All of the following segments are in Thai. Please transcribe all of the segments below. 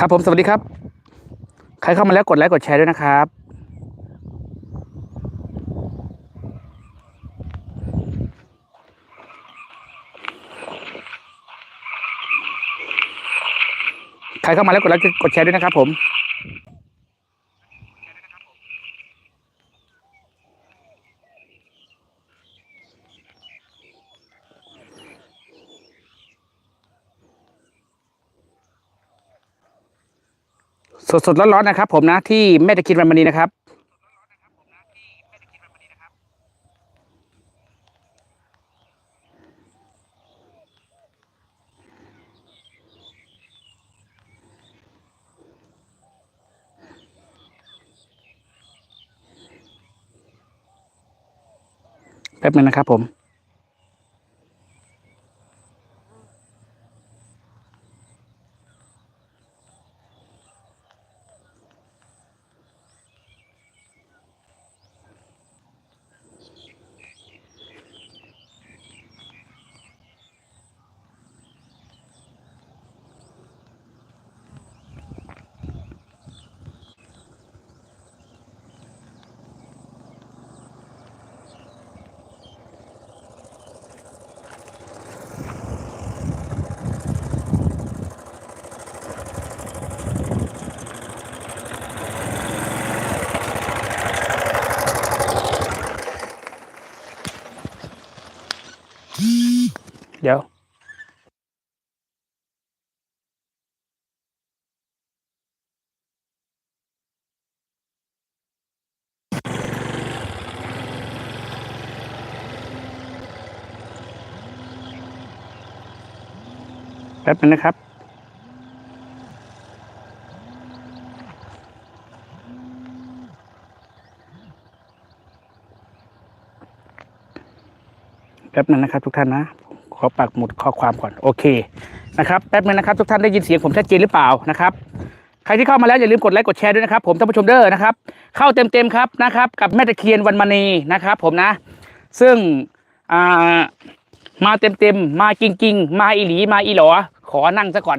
ครับผมสวัสดีครับ ใครเข้ามาแล้วกดไลค์กดแชร์ด้วยนะครับ ใครเข้ามาแล้วกดไลค์กดแชร์ด้วยนะครับผม สดสดๆร้อนๆนะครับ ผมนะที่แม่ตะคินวันมณีนะครับ แป๊บนึงนะครับผม ป๊บนึงนะครับ แป๊บนึงนะครับทุกท่านนะ ขอปักหมุดข้อความก่อน โอเคนะครับแป๊บนึงนะครับทุกท่านได้ยินเสียงผมชัดเจนหรือเปล่านะครับใครที่เข้ามาแล้วอย่าลืมกดไลค์กดแชร์ด้วยนะครับผมท่านผู้ชมเด้อนะครับเข้าเต็มๆครับนะครับกับแม่ตะเคียนวันมณีนะครับ ผมนะ ซึ่งอ่ามาเต็มๆมาจริงๆ มาอีหลีมาอีหลอ ขอนั่งซะก่อน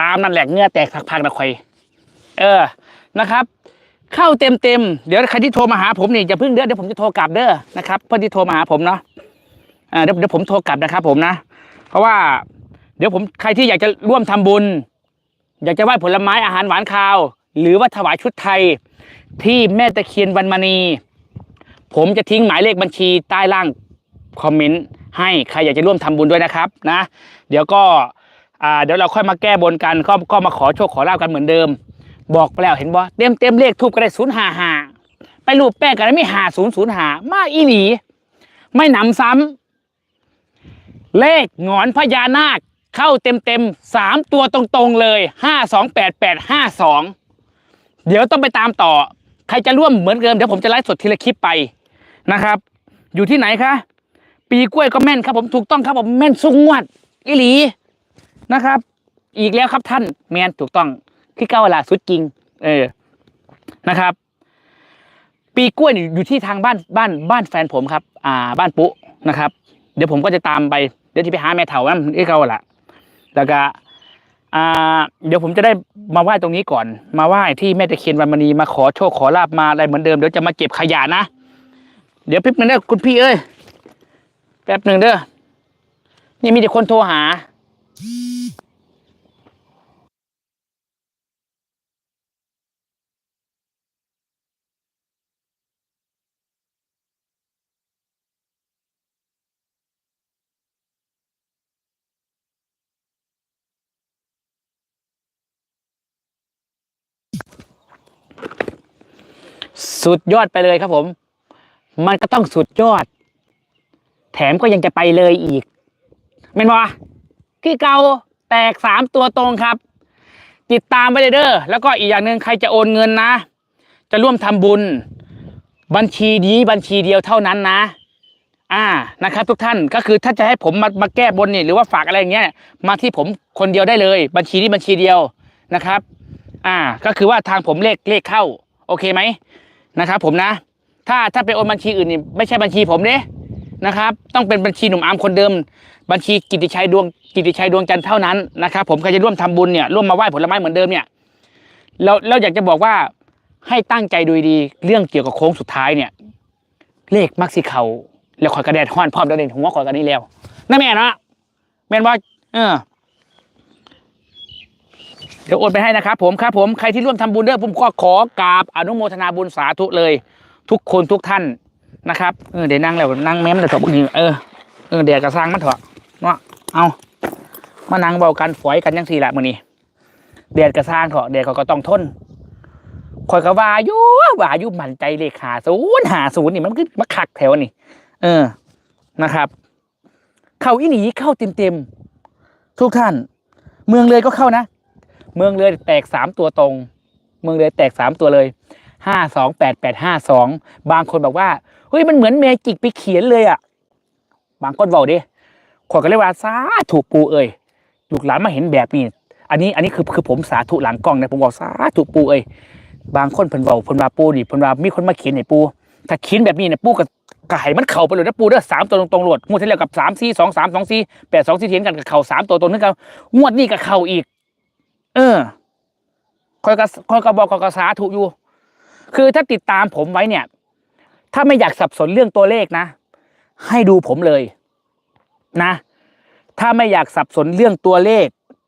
ตามนั่นแหละเงื่อแตกพักๆนะคอย เออนะครับ เข้าเต็มๆเดี๋ยวใครที่โทรมาหาผมนี่อย่าเพิ่งเด้อเดี๋ยวผมจะโทรกลับเด้อนะครับเพื่อนที่โทรมาหาผมเนาะอ่าเดี๋ยวเดี๋ยวผมโทรกลับนะครับ ผมนะ เพราะว่า เดี๋ยวผมใครที่อยากจะร่วมทำบุญ อยากจะไหว้ผลไม้อาหารหวานคาว หรือว่าถวายชุดไทยที่แม่ตะเคียนวันมณี ผมจะทิ้งหมายเลขบัญชีใต้ล่างคอมเมนต์ ให้ใครอยากจะร่วมทำบุญด้วยนะครับนะเดี๋ยวก็อ่าเดี๋ยวเราค่อยมาแก้บนกันก็ก็มาขอโชคขอลาบกันเหมือนเดิม บอกไปแล้วเห็นบ่เต็มเต็มเลขทูบก็ได้ศูนย์หาหาไปรูปแป้งกันไม่หาศูนย์ศูนย์หามาอีหลีไม่หนำซ้ำเลขงอนพญานาคเข้าเต็มเต็มสามตัวตรงๆเลยห้าสองแปดแปดห้าสองเดี๋ยวต้องไปตามต่อ ใครจะร่วมเหมือนเดิมเดี๋ยวผมจะไลฟ์สดทีละคลิปไปนะครับ อยู่ที่ไหนคะ ปีกล้วยก็แม่นครับผมถูกต้องครับผมแม่นสุงวดอิหลีนะครับ อีกแล้วครับท่านแมนถูกต้องที่เก้าเวลาสุดจริง เออนะครับ ปีกล้วยอยู่ที่ทางบ้านบ้านบ้านแฟนผมครับ อ่า บ้านปุ๊นะครับ เดี๋ยวผมก็จะตามไปเดี๋ยวที่ไปหาแม่เถานั่นที่เขาละแล้วก็อ่าเดี๋ยวผมจะได้มาไหว้ตรงนี้ก่อน มาไหว้ที่แม่ตะเคียนวันมณีมาขอโชคขอลาบมาอะไรเหมือนเดิมเดี๋ยวจะมาเก็บขยะนะ เดี๋ยวแป๊บนึงเด้คุณพี่เอ้ย แป๊บหนึ่งเด้อนี่มีแต่คนโทรหา สุดยอดไปเลยครับผม มันก็ต้องสุดยอด แถมก็ยังจะไปเลยอีกเมนบอคือเกาแตกสามตัวตรงครับ ติดตามไปเลยเด้อแล้วก็อีกอย่างหนึ่งใครจะโอนเงินนะ จะร่วมทำบุญ บัญชีนี้บัญชีเดียวเท่านั้นนะ อ่านะครับทุกท่านก็คือถ้าจะให้ผมมามาแก้บนนี่หรือว่าฝากอะไรอย่างเงี้ย มาที่ผมคนเดียวได้เลย บัญชีนี้บัญชีเดียวนะครับ อ่า ก็คือว่าทางผมเลขเลขเข้า โอเคไหมนะครับ ผมนะ ถ้าถ้าไปโอนบัญชีอื่นนี่ไม่ใช่บัญชีผมเด้ นะครับ ต้องเป็นบัญชีหนุ่มอาร์มคนเดิม บัญชีกิติชัยดวงกิติชัยดวงจันทร์เท่านั้นนะครับผมใครจะร่วมทำบุญเนี่ยร่วมมาไหว้ผลไม้เหมือนเดิมเนี่ยเราเราอยากจะบอกว่าให้ตั้งใจดูดีเรื่องเกี่ยวกับโค้งสุดท้ายเนี่ย เลขมักสิเขาแล้วคอยกระแดดห้อนพร้อมแล้วเด่นหัวคอยกันนี้แล้วนั่นแม่นะแม่นว่าเออเดี๋ยวโอนไปให้นะครับผมครับผมใครที่ร่วมทำบุญเด้อผมก็ขอกราบอนุโมทนาบุญสาธุเลย ทุกคนทุกท่าน นะครับเออเดี๋ยวนั่งแล้วนั่งแม้มเลยเถอะพวกนี้เออเออเดี๋ยวกระซังมันเถอะเนาะเอามานั่งเบากันฝอยกันยังสี่ละมือนี้เดียดกระซังเถอะเดียดเขาก็ต้องทนคอยกระวายุวายุมันใจเลขาศูนย์หาศูนย์นี่มันคือมาขักแถวนี่เออนะครับ เข้าอีหนีเข้าเต็มเต็มทุกท่าน เมืองเลยก็เข้านะ เมืองเลยแตกสามตัวตรง เมืองเลยแตกสามตัวเลยห้าสองแปดแปดห้าสองบางคนบอกว่า ฮ้ยมันเหมือนเมจิกไปเขียนเลยอะบางคนบอกดิขอยก็เรียกว่าสาธุปูเอ้ยลูกหลานมาเห็นแบบนี้อันนี้อันนี้คือคือผมสาธุหลังกล้องนะผมบอกสาธุปูเอ้ยบางคนเพิ่นบอกเพิ่นว่าปูนี่เพิ่นว่ามีคนมาเขียนให้ปู ถ้าเขียนแบบนี้เนี่ยปูกับกระไหมันเข่าไปเลยนะปูเด้อสามตัวตรงๆโหลดงวดที่แล้วกับสามสี่สองสามสองสี่แปดสองสี่เทียนกันกับเข่าสามตัวตรงนึงกันงวดนี้กับเข่าอีก เออคอยกระคอยกระบอกคอยกระสาถูกอยู่ คือถ้าติดตามผมไว้เนี่ย ถ้าไม่อยากสับสนเรื่องตัวเลขนะ ให้ดูผมเลยนะ ถ้าไม่อยากสับสนเรื่องตัวเลข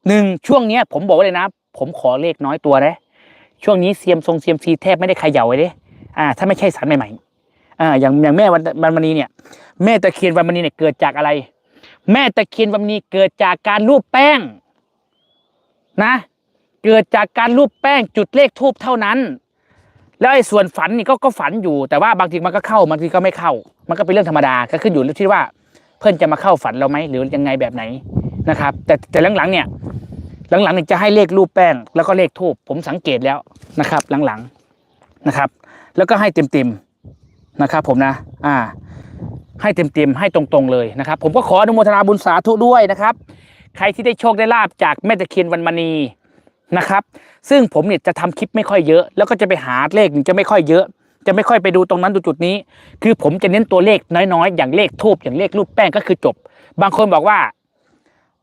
หนึ่งช่วงเนี้ย ผมบอกเลยนะ ผมขอเลขน้อยตัวนะช่วงนี้เซียมทรงเซียมซีแทบไม่ได้เขย่าเลยเด้อ่า ถ้าไม่ใช่สารใหม่ๆอ่าอย่างอย่างแม่วันวันมณีเนี่ย แม่ตะเคียนวันมณีเนี่ยเกิดจากอะไร แม่ตะเคียนวันมณีเกิดจากการรูปแป้งนะ เกิดจากการรูปแป้งจุดเลขทูบเท่านั้น แล้วไอ้ส่วนฝันนี่ก็ก็ฝันอยู่แต่ว่าบางทีมันก็เข้าบางทีก็ไม่เข้า มันก็เป็นเรื่องธรรมดาก็ขึ้นอยู่ที่ว่าเพื่อนจะมาเข้าฝันเราไหมหรือยังไงแบบไหนนะครับ แต่แต่หลังๆเนี่ยหลังๆเนี่ยจะให้เลขรูปแป้งแล้วก็เลขทูบผมสังเกตแล้วนะครับ หลังๆนะครับ แล้วก็ให้เต็มๆนะครับ ผมนะ อ่า ให้เต็มๆให้ตรงๆเลยนะครับ ผมก็ขออนุโมทนาบุญสาธุด้วยนะครับ ใครที่ได้โชคได้ลาบจากแม่ตะเคียนวันมณี นะครับ ซึ่งผมเนี่ยจะทำคลิปไม่ค่อยเยอะ แล้วก็จะไปหาเลขจะไม่ค่อยเยอะ จะไม่ค่อยไปดูตรงนั้นดูจุดนี้ คือผมจะเน้นตัวเลขน้อยๆ อย่างเลขทูบอย่างเลขรูปแป้งก็คือจบ บางคนบอกว่า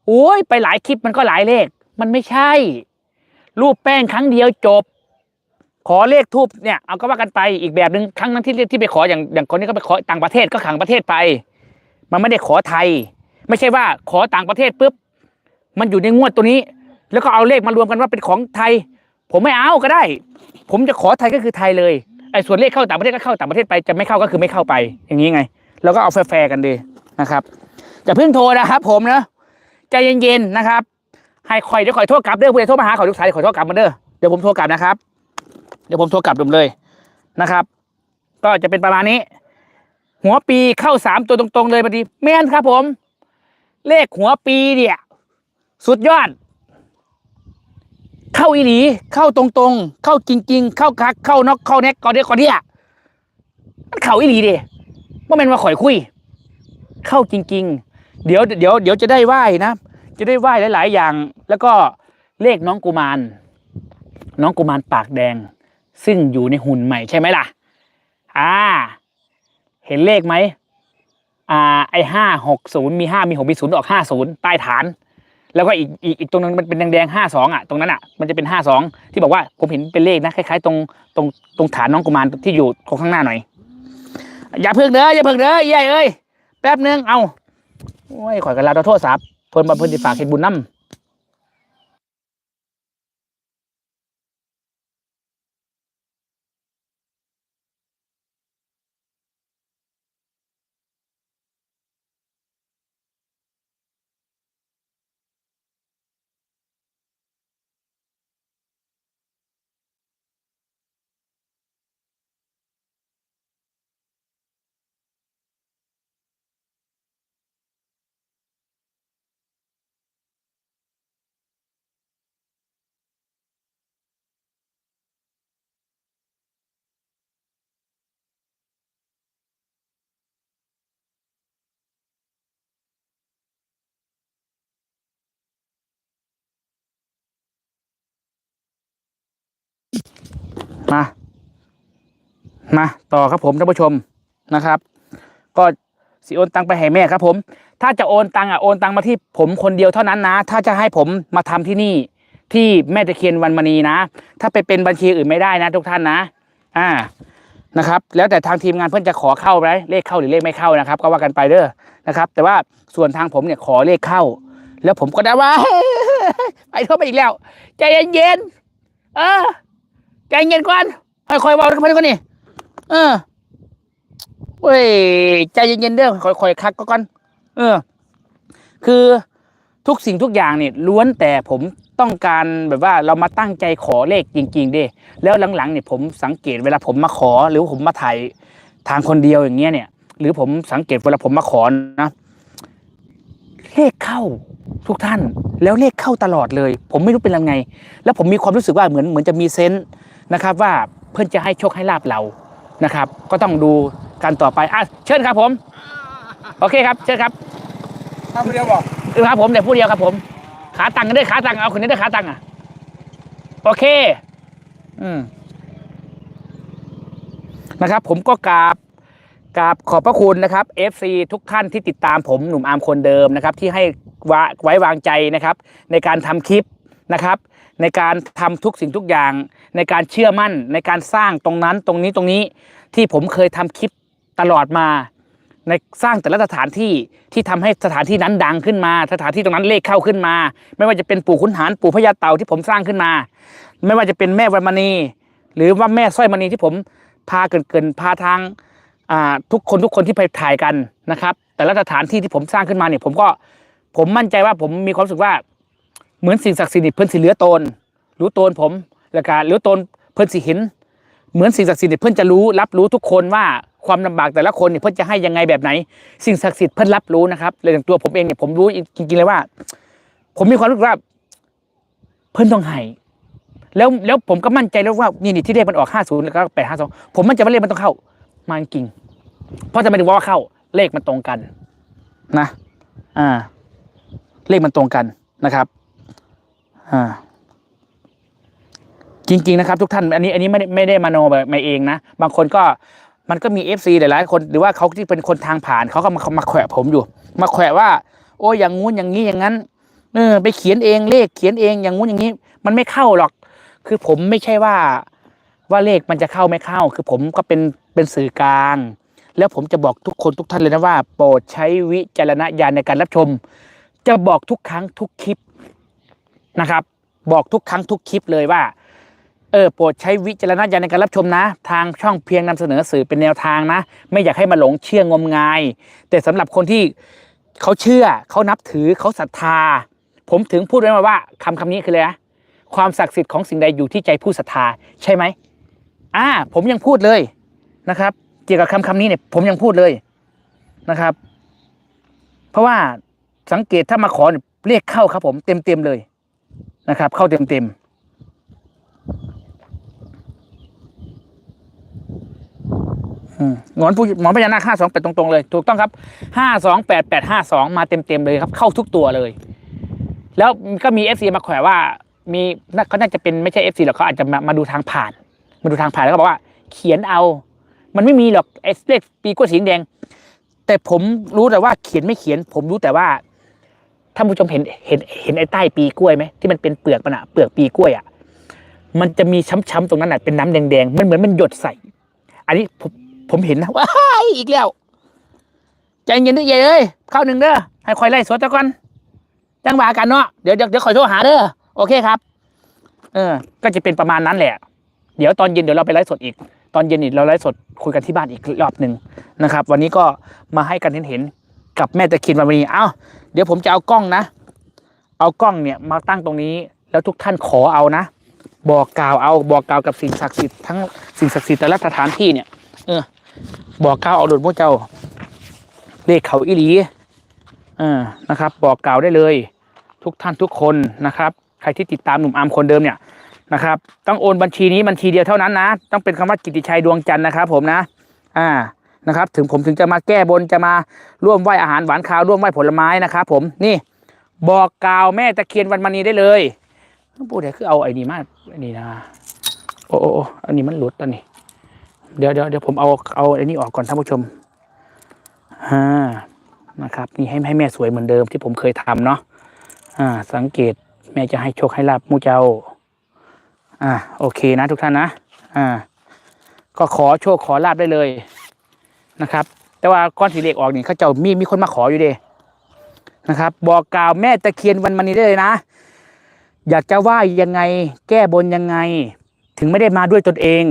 โอ้ยไปหลายคลิปมันก็หลายเลข มันไม่ใช่ รูปแป้งครั้งเดียวจบ ขอเลขทูบเนี่ยเอาก็ว่ากันไปอีกแบบหนึ่งครั้งนั้นที่ที่ไปขออย่างอย่างคนนี้ก็ไปขอต่างประเทศก็ขังประเทศไป มันไม่ได้ขอไทย ไม่ใช่ว่าขอต่างประเทศปุ๊บมันอยู่ในงวดตัวนี้ แล้วก็เอาเลขมารวมกันว่าเป็นของไทย ผมไม่เอาก็ได้ ผมจะขอไทยก็คือไทยเลยไอ้ส่วนเลขเข้าต่างประเทศก็เข้าต่างประเทศไปจะไม่เข้าก็คือไม่เข้าไป อย่างนี้ไง แล้วก็เอาแฟร์กันดีนะครับอย่าเพิ่งโทรนะครับ ผมนะใจเย็นๆนะครับ ให้คอยเดี๋ยวคอยโทรกลับเด้อผู้ใดโทรมาหาขอยลูกสายขอยโทรกลับมาเด้อเดี๋ยวผมโทรกลับนะครับ เดี๋ยวผมโทรกลับดมเลยนะครับ ก็จะเป็นประมาณนี้ หัวปีเข้าสามตัวตรงๆเลยพอดีแม่นครับ ผม เลขหัวปีเนี่ย สุดยอด เข้าอีหลีเข้าตรงๆ เข้าจริง ๆ เข้าคัก เข้านอกเข้าแน็กกอเดียกอเดียมันเข้าอีหลีเดิว่าม่นว่าข่อยคุย เข้าจริง ๆ เดี๋ยวเดี๋ยวเดี๋ยวจะได้ไหว้นะจะได้ไหว้หลาย ๆ อย่าง แล้วก็เลขน้องกุมาร น้องกุมารปากแดง ซึ่งอยู่ในหุ่นใหม่ใช่ไหมล่ะ อ่า เห็นเลขไหมอ่าไอห้าหกศูนย์มีห้ามีหกมีศูนย์ออกห้าศูนย์ใต้ฐาน แล้วก็อีกอีกอีกตรงนั้นมันเป็นแดงๆห้าสองอะตรงนั้นอะมันจะเป็นห้าสองที่บอกว่าผมเห็นเป็นเลขนะคล้ายๆตรงตรงตรงฐานน้องกุมารที่อยู่ข้างหน้าหน่อย อย่าเพิ่งเด้ออย่าเพิ่งเด้อใหญ่เอ้ยแป๊บนึงเอาโอ้ยข่อยกันลาโทษสับเพิ่นมาเพิ่นสิฝากเห็ดบุญน้ำ มา มาต่อครับผมท่านผู้ชมนะครับ ก็สิโอนตังไปให้แม่ครับ ผม ถ้าจะโอนตังอะโอนตังมาที่ผมคนเดียวเท่านั้นนะ ถ้าจะให้ผมมาทำที่นี่ ที่แม่ตะเคียนวันมณีนะ ถ้าไปเป็นบัญชีอื่นไม่ได้นะ ทุกท่านนะ อ่านะครับ แล้วแต่ทางทีมงานเพื่อนจะขอเข้าไหมเลขเข้าหรือเลขไม่เข้านะครับ ก็ว่ากันไปเด้อนะครับ แต่ว่าส่วนทางผมเนี่ยขอเลขเข้า แล้วผมก็ได้ว่าไปเข้าไปอีกแล้ว ใจเย็นๆเออ ใจเย็นก่อนค่อยๆเบาๆค่อยๆก่อนนี่เออเว้ยใจเย็นๆเด้อค่อยๆคักก่อนเออ คือทุกสิ่งทุกอย่างเนี่ยล้วนแต่ผมต้องการแบบว่าเรามาตั้งใจขอเลขจริงๆดิแล้วหลังๆเนี่ยผมสังเกตเวลาผมมาขอ หรือผมมาถ่ายทางคนเดียวอย่างเงี้ยเนี่ย หรือผมสังเกตเวลาผมมาขอนะเลขเข้าทุกท่าน แล้วเลขเข้าตลอดเลย ผมไม่รู้เป็นยังไง แล้วผมมีความรู้สึกว่าเหมือนเหมือนจะมีเซนส์ นะครับว่าเพื่อนจะให้โชคให้ลาบเรานะครับ ก็ต้องดูกันต่อไปอะเชิญครับผม โอเคครับ เชิญครับข้าวเดียวบอกครับผมเดี๋ยวพูดเดียวครับผม ขาตังกันด้วยขาตังเอาคนนี้ด้วยขาตังอะโอเค อืมนะครับ ผมก็กราบกราบขอบพระคุณนะครับ FC ทุกท่านที่ติดตามผมหนุ่มอาร์มคนเดิมนะครับ ที่ให้วาไว้วางใจนะครับ ในการทำคลิปนะครับ ในการทำทุกสิ่งทุกอย่าง ในการเชื่อมั่นในการสร้างตรงนั้นตรงนี้ตรงนี้ที่ผมเคยทำคลิปตลอดมา ในสร้างแต่ละสถานที่ที่ทำให้สถานที่นั้นดังขึ้นมา สถานที่ตรงนั้นเลขเข้าขึ้นมา ไม่ว่าจะเป็นปู่ขุนหารปู่พญาเต่าที่ผมสร้างขึ้นมา ไม่ว่าจะเป็นแม่วันมณีหรือว่าแม่สร้อยมณีที่ผมพาเกินเกินๆพาทางทุกคนทุกคนที่ไปถ่ายกันนะครับ แต่ละสถานที่ที่ผมสร้างขึ้นมาเนี่ยผมก็ผมมั่นใจว่าผมมีความรู้สึกว่า เหมือนสิ่งศักดิ์สิทธิ์นี่เพิ่นสิเหลือตนรู้ตนผมแล้วก็เหลือตนเพิ่นสิเห็น เหมือนสิ่งศักดิ์สิทธิ์เนี่ยเพิ่นจะรู้รับรู้ทุกคนว่าความลำบากแต่ละคนเนี่ยเพิ่นจะให้ยังไงแบบไหน สิ่งศักดิ์สิทธิ์เพิ่นรับรู้นะครับเลยอย่างตัวผมเองเนี่ยผมรู้จริงๆเลยว่า ผมมีความรู้สึกว่าเพิ่นต้องให้แล้วแล้วผมก็มั่นใจแล้วว่านี่นี่ที่เลขมันออกห้าศูนย์แล้วก็แปดห้าสองผมมั่นใจว่าเลขมันต้องเข้ามาจริง เพราะจะไม่ได้ว่าเข้า เลขมันตรงกัน นะ อ่า เลขมันตรงกันนะครับ อ่าจริง ๆ นะครับ ทุกท่านอันนี้อันนี้ไม่ได้ไม่ได้มาโนแบบมาเองนะ บางคนก็มันก็มีเอฟซีหลายๆคนหรือว่าเขาที่เป็นคนทางผ่านเขาก็มามาแขวะผมอยู่ มาแขวะว่า โอ้อย่างงู้นอย่างนี้อย่างนั้นเออไปเขียนเองเลขเขียนเองอย่างงู้นอย่างนี้ มันไม่เข้าหรอก คือผมไม่ใช่ว่าว่าเลขมันจะเข้าไม่เข้า คือผมก็เป็นเป็นสื่อกลาง แล้วผมจะบอกทุกคนทุกท่านเลยนะว่า โปรดใช้วิจารณญาณในการรับชม จะบอกทุกครั้งทุกคลิป นะครับ บอกทุกครั้งทุกคลิปเลยว่า เออโปรดใช้วิจารณญาณในการรับชมนะ ทางช่องเพียงนำเสนอสื่อเป็นแนวทางนะ ไม่อยากให้มาหลงเชื่องมงาย แต่สำหรับคนที่เขาเชื่อเขานับถือเขาศรัทธา ผมถึงพูดไว้มาว่าคำคำนี้คืออะไรนะความศักดิ์สิทธิ์ของสิ่งใดอยู่ที่ใจผู้ศรัทธาใช่ไหมอ่า ผมยังพูดเลยนะครับ เกี่ยวกับคำคำนี้เนี่ย ผมยังพูดเลยนะครับ เพราะว่าสังเกตถ้ามาขอเรียกเข้าครับผมเต็มเต็มเลย นะครับ เข้าเต็มเต็มหงอนผู้หมอนพญานาคห้าสองแปดตรงๆเลย ถูกต้องครับห้าสองแปดแปดห้าสองมาเต็มๆเลยครับ เข้าทุกตัวเลย แล้วก็มีเอฟซีมาแขวะว่า มีน่าเขาน่าจะเป็นไม่ใช่เอฟซีหรอกเขาอาจจะมามาดูทางผ่าน มาดูทางผ่านแล้วก็บอกว่า เขียนเอา มันไม่มีหรอกไอ้เลขปีกล้วยสีแดง แต่ผมรู้แต่ว่าเขียนไม่เขียน ผมรู้แต่ว่า ท่านผู้ชมเห็นเห็นเห็นไอ้ใต้ปีกล้วยไหมที่มันเป็นเปลือกมันอะเปลือกปีกล้วยอะมันจะมีช้ำๆตรงนั้นอะเป็นน้ำแดงๆมันเหมือนมันหยดใส่ อันนี้ผมผมเห็นนะว้าอีกแล้วใจเย็นด้วยเย้เอ้ยเข้าหนึ่งเด้อให้คอยไล่สวดตะก่อนจังหวะกันเนาะเดี๋ยวเดี๋ยวคอยโทรหาเด้อโอเคครับ เออ ก็จะเป็นประมาณนั้นแหละ เดี๋ยวตอนเย็นเดี๋ยวเราไปไลฟ์สดอีก ตอนเย็นนี่เราไลฟ์สดคุยกันที่บ้านอีกรอบหนึ่งนะครับ วันนี้ก็มาให้กันเห็นเห็น กับแม่ตะเคียนวันนี้เอ้าเดี๋ยวผมจะเอากล้องนะ เอากล้องเนี่ยมาตั้งตรงนี้ แล้วทุกท่านขอเอานะ บอกกล่าวเอาบอกกล่าวกับสิ่งศักดิ์สิทธิ์ทั้งสิ่งศักดิ์สิทธิ์แต่ละสถานที่เนี่ย เออ บอกกล่าวเอาหลุดพวกเจ้าเลขเขาอีหลีเออนะครับ บอกกล่าวได้เลย ทุกท่านทุกคนนะครับ ใครที่ติดตามหนุ่มอาร์มคนเดิมเนี่ยนะครับ ต้องโอนบัญชีนี้บัญชีเดียวเท่านั้นนะ ต้องเป็นคำว่ากิติชัยดวงจันทร์นะครับ ผมนะ อ่า นะครับ ถึงผมถึงจะมาแก้บนจะมาร่วมไหว้อาหารหวานข้าวร่วมไหว้ผลไม้นะครับผมนี่บอกกล่าวแม่ตะเคียนวันมณีได้เลยพูดเดี๋ยวคือเอาไอ้นี่มาไอ้นี่นะโอ้โอ้อ้อันนี้มันหลุดตอนนี้ เดี๋ยวเดี๋ยวเดี๋ยวผมเอาเอาไอ้นี่ออกก่อนท่านผู้ชมอ่านะครับ นี่ให้ให้แม่สวยเหมือนเดิมที่ผมเคยทำเนาะอ่า สังเกตแม่จะให้โชคให้ลาบมูเจ้า อ่าโอเคนะทุกท่านนะ อ่า ก็ขอโชคขอลาบได้เลย นะครับ แต่ว่าก้อนสีเหล็กออกนี่เขาเจ้ามีมีคนมาขออยู่เด้นะครับ บอกกล่าวแม่ตะเคียนวันมันนี้ได้เลยนะ อยากจะไหว่ายังไง แก้บนยังไง ถึงไม่ได้มาด้วยตนเอง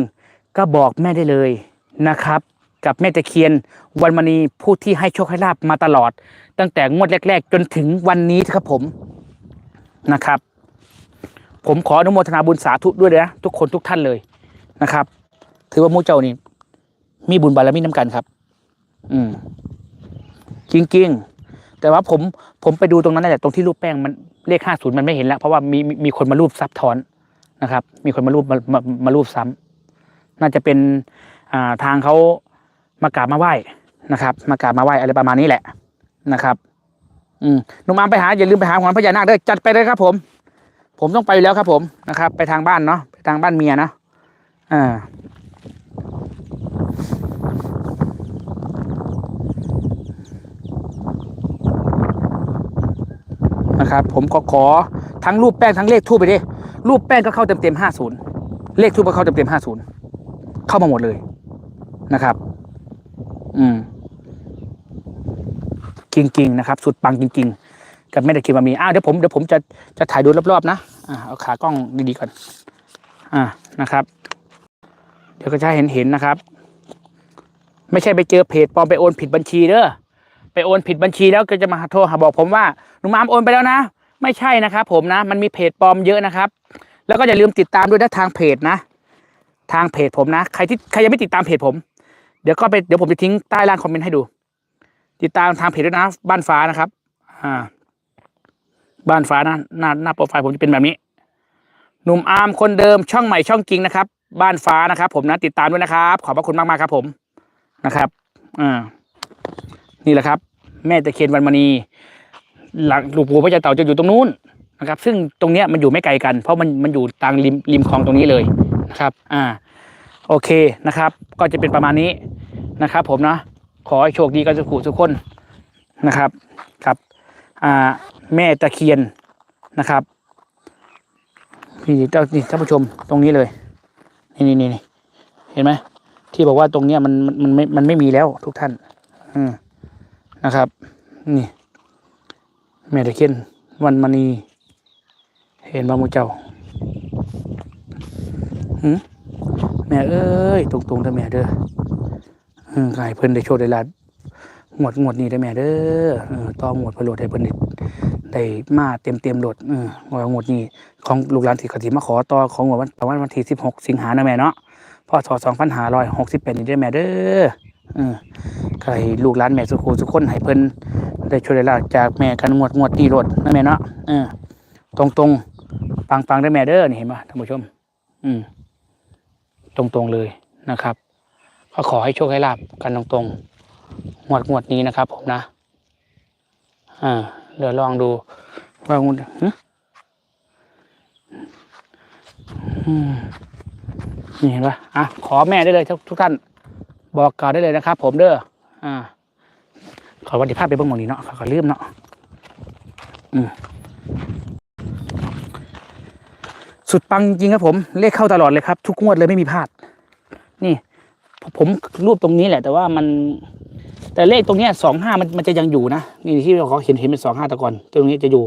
ก็บอกแม่ได้เลยนะครับ กับแม่ตะเคียนวันมณีผู้ที่ให้โชคให้ลาบมาตลอด ตั้งแต่งวดแรก ๆ จนถึงวันนี้ครับผมนะครับ ผมขออนุโมทนาบุญสาธุด้วยนะทุกคนทุกท่านเลยนะครับ ถือว่ามูเจ้านี่ มีบุญบารมีน้ำกันครับ อืมจริงๆ แต่ว่าผมผมไปดูตรงนั้นแหละตรงที่รูปแป้งมันเลขห้าศูนย์มันไม่เห็นแล้ว เพราะว่ามีมีมีคนมารูปซับซ้อนนะครับ มีคนมารูปมามามารูปซ้ำน่าจะเป็นอ่าทางเขามากราบมาไหว้นะครับ มากราบมาไหว้อะไรประมาณนี้แหละนะครับ อืมหนุ่มอามไปหาอย่าลืมไปหาหอนพญานาคด้วยจัดไปเลยครับ ผม ผมต้องไปอยู่แล้วครับ ผมนะครับ ไปทางบ้านเนาะไปทางบ้านเมียเนาะอ่า นะครับ ผมก็ขอทั้งรูปแป้งทั้งเลขทูบไปดิรูปแป้งก็เข้าเต็มเต็มห้าศูนย์เลขทูบก็เข้าเต็มเต็มห้าศูนย์เข้ามาหมดเลยนะครับ อืมจริงๆนะครับ สุดปังจริง ๆ กับไม่ได้คิดว่ามีอ้าวเดี๋ยวผมเดี๋ยวผมจะจะถ่ายดูรอบๆนะอ่าเอาขากล้องดีๆก่อน อ่านะครับ เดี๋ยวก็จะเห็นเห็นนะครับ ไม่ใช่ไปเจอเพจปลอมไปโอนผิดบัญชีเด้อไปโอนผิดบัญชีแล้วก็จะมาโทรหาบอกผมว่าหนุ่มอามโอนไปแล้วนะ ไม่ใช่นะครับผมนะ มันมีเพจปลอมเยอะนะครับ แล้วก็อย่าลืมติดตามด้วยนะทางเพจนะ ทางเพจผมนะใครที่ใครยังไม่ติดตามเพจผม เดี๋ยวก็ไปเดี๋ยวผมจะทิ้งใต้ล่างคอมเมนต์ให้ดู ติดตามทางเพจด้วยนะ บ้านฟ้านะครับ อ่า บ้านฟ้านะหน้าหน้าโปรไฟล์ผมจะเป็นแบบนี้หนุ่มอาร์มคนเดิมช่องใหม่ช่องจริงนะครับ บ้านฟ้านะครับ ผมนะติดตามด้วยนะครับ ขอบพระคุณมากๆครับผม นะครับอ่านี่แหละครับ แม่ตะเคียนวันมณี หลังหลวงปู่พระเจ้าเต่าจะอยู่ตรงนู้นนะครับ ซึ่งตรงเนี้ยมันอยู่ไม่ไกลกัน เพราะมันมันอยู่ทางริมริมคลองตรงนี้เลยนะครับ อ่า โอเคนะครับ ก็จะเป็นประมาณนี้นะครับ ผมนะขอให้โชคดีกันสุขุทุกคนนะครับครับ อ่า แม่ตะเคียนนะครับนี่เจ้านี่ท่านผู้ชมตรงนี้เลย นี่นี่นี่เห็นไหม ที่บอกว่าตรงเนี้ยมันมันมันไม่มันไม่มีแล้วทุกท่าน อืมนะครับ นี่แม่ตะเคียนวันมณีเห็นบ้ามูเจ้าหืมแม่เอ้ยตรงๆเด้อแม่เด้อเออขายเพิ่นได้โชคได้ลาบงวดงวดนี้ได้อแม่เด้อเออต่องวดพนโลดให้เพิ่นได้มาเต็มเต็มโหลดเออว่างวดนี้ของลูกหลานที่ขาสิมาขอต่อของงวดวันประมาณวันที่สิบหกสิงหาเนะแม่เนาะ พศสองพันห้าร้อยหกสิบแปดนี่ได้แม่เด้อใครลูกหลานแม่สุขูสุขคนให้เพิ่นได้ช่วยได้ลาบจากแม่กันงวดงวดตีรถนะแม่เนาะเออตรงตรงปังปังได้แม่เด้อนี่เห็นไหมท่านผู้ชม อืม ตรงตรงเลยนะครับ ก็ขอให้โชคให้ลาบกันตรงตรงงวดงวดนี้นะครับ ผมนะ อ่าเดี๋ยวลองดูว่างวดหึอืม นี่เห็นปะอะขอแม่ได้เลยทุกทุกท่าน บอกกล่าวได้เลยนะครับ ผมเด้ออ่า ขอวันที่ภาพไปเบิ่งมองนี้เนาะขอขอลืมเนาะอืมสุดปังจริงครับผม เลขเข้าตลอดเลยครับ ทุกงวดเลยไม่มีพลาด นี่ ผมรูปตรงนี้แหละ แต่ว่ามัน แต่เลขตรงเนี้ยสองห้ามันมันจะยังอยู่นะนี่ที่เราเห็นเห็นเป็นสองห้าต่ก่อนตรงนี้จะอยู่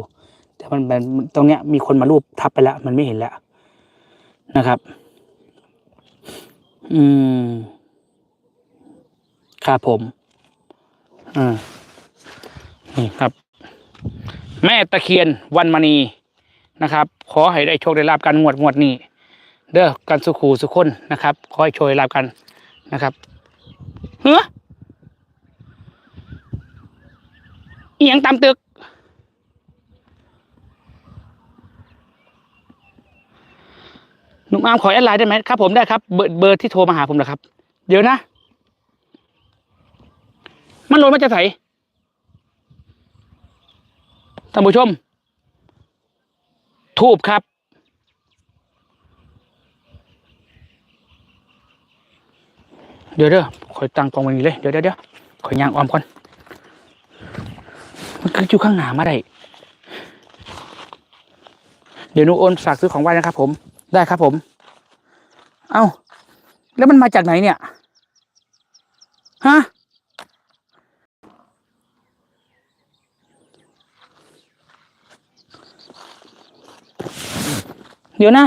แต่มันมันตรงเนี้ยมีคนมารูปทับไปแล้ว มันไม่เห็นแล้วนะครับ อืม ครับผม อ่า นี่ครับ แม่ตะเคียนวันมณีนะครับ ขอให้ได้โชคได้ลาบกันงวดงวดนี้ เด้อกันสุขูสุขคนนะครับ ขอให้โชคได้ลาบกันนะครับเฮ้ออียงตามตึก หนุ่มอามขอแอดไลน์ได้ไหมครับผมได้ครับเบอร์เบอร์ที่โทรมาหาผมนะครับ เดี๋ยวนะ มันหล่นมาจากไหนท่านผู้ชม ทูบครับ เดี๋ยวเด้อคอยตั้งกองไว้นี่เลย เดี๋ยวเดี๋ยวเดี๋ยวคอยย่างออมก่อนก็อยู่ข้างหน้ามาได้ เดี๋ยวหนูโอนฝากซื้อของไหว้นะครับผม ได้ครับผม เอ้า แล้วมันมาจากไหนเนี่ย ฮะ เดี๋ยวนะ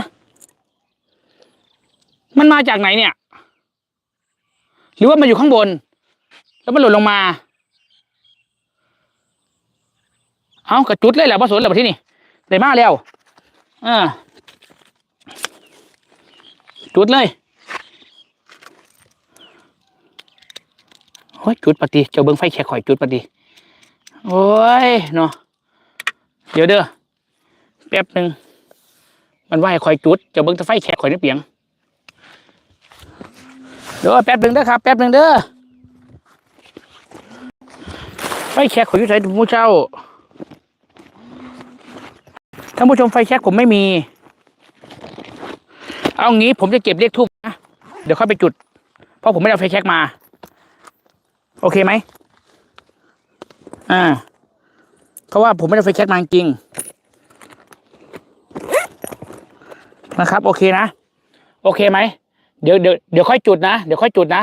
มันมาจากไหนเนี่ย หรือว่ามันอยู่ข้างบน แล้วมันหล่นลงมา เอากระจุดเลยแหละพระสนแหละที่นี่ได้มาแล้วอ่า จุดเลยโอ้ยจุดปฏิเจ้าเบิ้งไฟแขกข่อยจุดปฏิโอ้ยเนาะเดี๋ยวเด้อแป๊บหนึ่งมันว่าให้ข่อยจุดเจ้าเบิ้งตะไฟแขกข่อยนี่เปียงเดี๋ยวแป๊บหนึ่งเด้อครับแป๊บหนึ่งเด้อไฟแขกข่อยอยู่ไหนผู้เจ้าท่านผู้ชมไฟแช็กผมไม่มี เอางี้ผมจะเก็บเลขทูบนะ เดี๋ยวค่อยไปจุด เพราะผมไม่ได้เอาไฟแช็กมา โอเคไหม อ่า เพราะว่าผมไม่ได้เอาไฟแช็กมาจริง นะครับ โอเคนะ โอเคไหม เดี๋ยวเดี๋ยวเดี๋ยวค่อยจุดนะ เดี๋ยวค่อยจุดนะ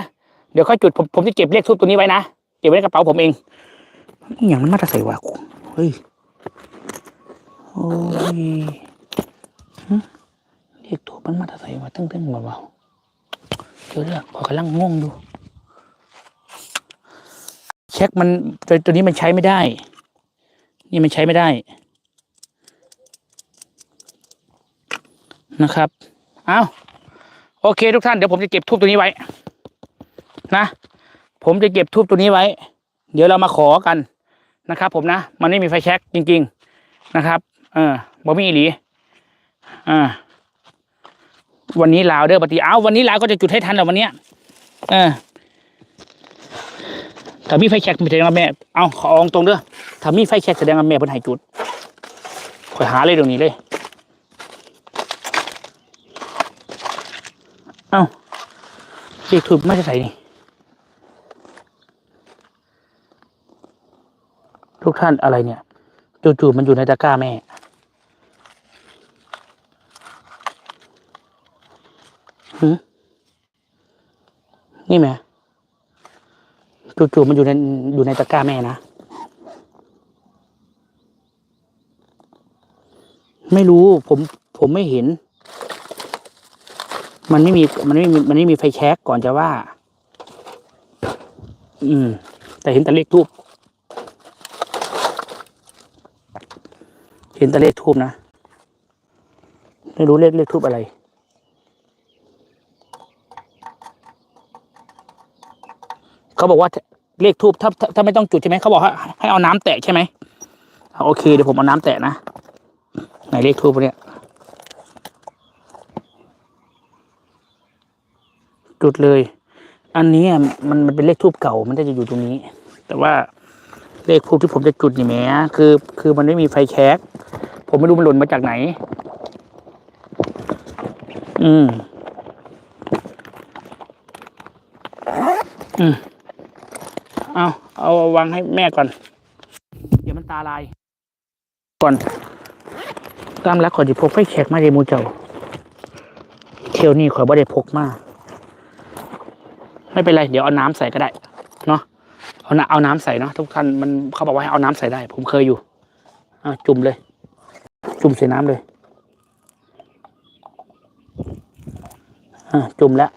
เดี๋ยวค่อยจุด ผมผมจะเก็บเลขทูบตัวนี้ไว้นะ เก็บไว้ในกระเป๋าผมเอง อย่างมันมาจะใส่วะกูเฮ้ย โอ้ย เรียกตัวมันมาแต่ใส่มาตั้งตั้งมาเบาเจอเรื่องขอกำลังงงดู เช็คมันตัวตัวนี้มันใช้ไม่ได้ นี่มันใช้ไม่ได้นะครับ เอาโอเคทุกท่านเดี๋ยวผมจะเก็บทูบตัวนี้ไว้ นะ ผมจะเก็บทูบตัวนี้ไว้ เดี๋ยวเรามาขอกันนะครับ ผมนะ มันไม่มีไฟแช็กจริง ๆนะครับ เออบ่มีอีหลีอ่า วันนี้ลาวเด้อปฏิเอาวันนี้ลาวก็จะจุดให้ทันแล้ววันเนี้ยเออถ้ามีไฟแช็กแสดงว่าแม่ เอาขอองตรงเด้อถ้ามีไฟแช็กแสดงว่าแม่เพิ่นให้จุดข่อยหาเลยตรงนี้เลย เอาเลขถูกไม่จะใส่นี่ทุกท่านอะไรเนี่ยจู่ๆมันอยู่ในตะกร้าแม่ นี่แม่จู่ๆมันอยู่ในอยู่ในตะกร้าแม่นะ ไม่รู้ผมผมไม่เห็น มันไม่มีมันไม่มีมันไม่มีไฟแช็กก่อนจะว่า อืม แต่เห็นแต่เลขทูบเห็นแต่เลขทูบนะ ไม่รู้เลขเลขทูบอะไร เขาบอกว่าเลขทูบถ้าถ้าไม่ต้องจุดใช่ไหมเขาบอกให้ให้เอาน้ำแตะใช่ไหมโอเคเดี๋ยวผมเอาน้ำแตะนะไหนเลขทูบเนี่ยจุดเลย อันนี้อะมันมันเป็นเลขทูบเก่ามันจะอยู่ตรงนี้ แต่ว่าเลขทูบที่ผมจะจุดนี่แหมคือ คือมันไม่มีไฟแช็กผมไม่รู้มันหล่นมาจากไหน อืมอืม เอาเอาวางให้แม่ก่อน เดี๋ยวมันตาลาย ก่อนตามรักขอจิพกไฟแขกมาเดมูเจ้า เที่ยวนี้ขอยบ่ได้พกมาไม่เป็นไร เดี๋ยวเอาน้ำใส่ก็ได้ เนาะเอาน้ำเอาน้ำใส่เนาะทุกท่านมันเขาบอกว่าให้เอาน้ำใส่ได้ ผมเคยอยู่อะจุ่มเลย จุ่มใส่น้ำเลยอะจุ่มแล้ว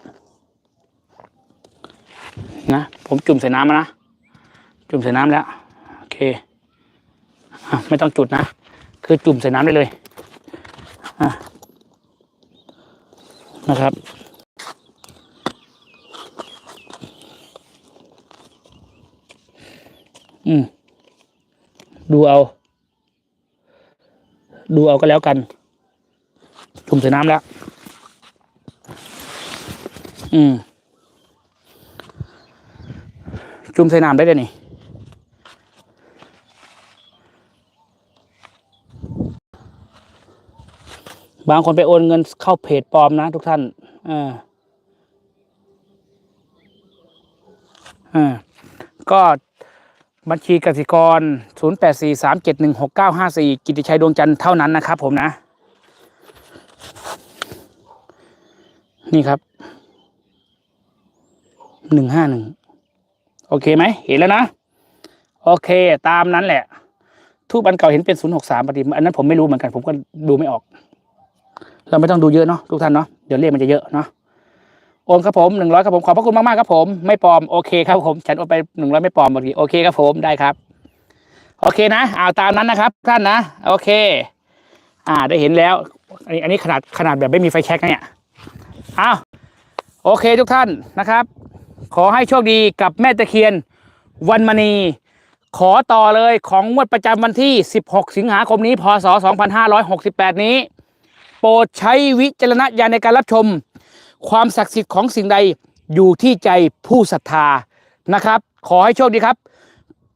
นะผมจุ่มใส่น้ำแล้วนะ จุ่มใส่น้ำแล้ว โอเคอไม่ต้องจุดนะ คือจุ่มใส่น้ำได้เลยะนะครับ อืม ดูเอา ดูเอาก็แล้วกัน จุ่มใส่น้ำแล้ว อืม จุ่มใส่น้ำได้เลยนี่ บางคนไปโอนเงินเข้าเพจปลอมนะทุกท่านอ่าอ่าก็บัญชีกสิกร 0843716954 กิติชัยดวงจันทร์เท่านั้นนะครับผมนะ นี่ครับหนึ่งห้าหนึ่งโอเคไหม เห็นแล้วนะ โอเค ตามนั้นแหละทูบันเก่าเห็นเป็นศูนย์หกสามปฏิอันนั้นผมไม่รู้เหมือนกัน ผมก็ดูไม่ออก เราไม่ต้องดูเยอะเนาะทุกท่านเนาะเดี๋ยวเลขมันจะเยอะเนาะโอนครับผมหนึ่งร้อยครับผมขอบพระคุณมากๆครับผม ไม่ปลอมโอเคครับผม ฉันโอนไปหนึ่งร้อยไม่ปลอมบางทีโอเคครับผมได้ครับ โอเคนะเอาตามนั้นนะครับท่านนะ โอเค อ่าได้เห็นแล้ว อันนี้อันนี้ขนาดขนาดแบบไม่มีไฟแช็กนะเนี่ยเอาโอเคทุกท่านนะครับ ขอให้โชคดีกับแม่ตะเคียนวันมณี ขอต่อเลยของงวดประจำวันที่ 16 สิงหาคมนี้พศ 2568 นี้ โปรดใช้วิจารณญาณในการรับชม ความศักดิ์สิทธิ์ของสิ่งใดอยู่ที่ใจผู้ศรัทธานะครับ ขอให้โชคดีครับ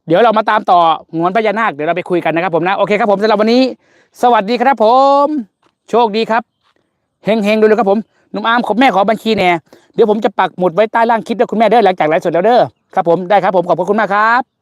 เดี๋ยวเรามาตามต่องวนพญานาคเดี๋ยวเราไปคุยกันนะครับผมนะ โอเคครับผมสำหรับวันนี้ สวัสดีครับผม โชคดีครับเฮงเฮงดูเลยครับผมหนุ่มอาร์มขอแม่ขอบัญชีแน่เดี๋ยวผมจะปักหมุดไว้ใต้ล่างคลิปด้วยคุณแม่เด้อหลังจากไลฟ์สดแล้วเด้อครับผมได้ครับผมขอบพระคุณมากครับ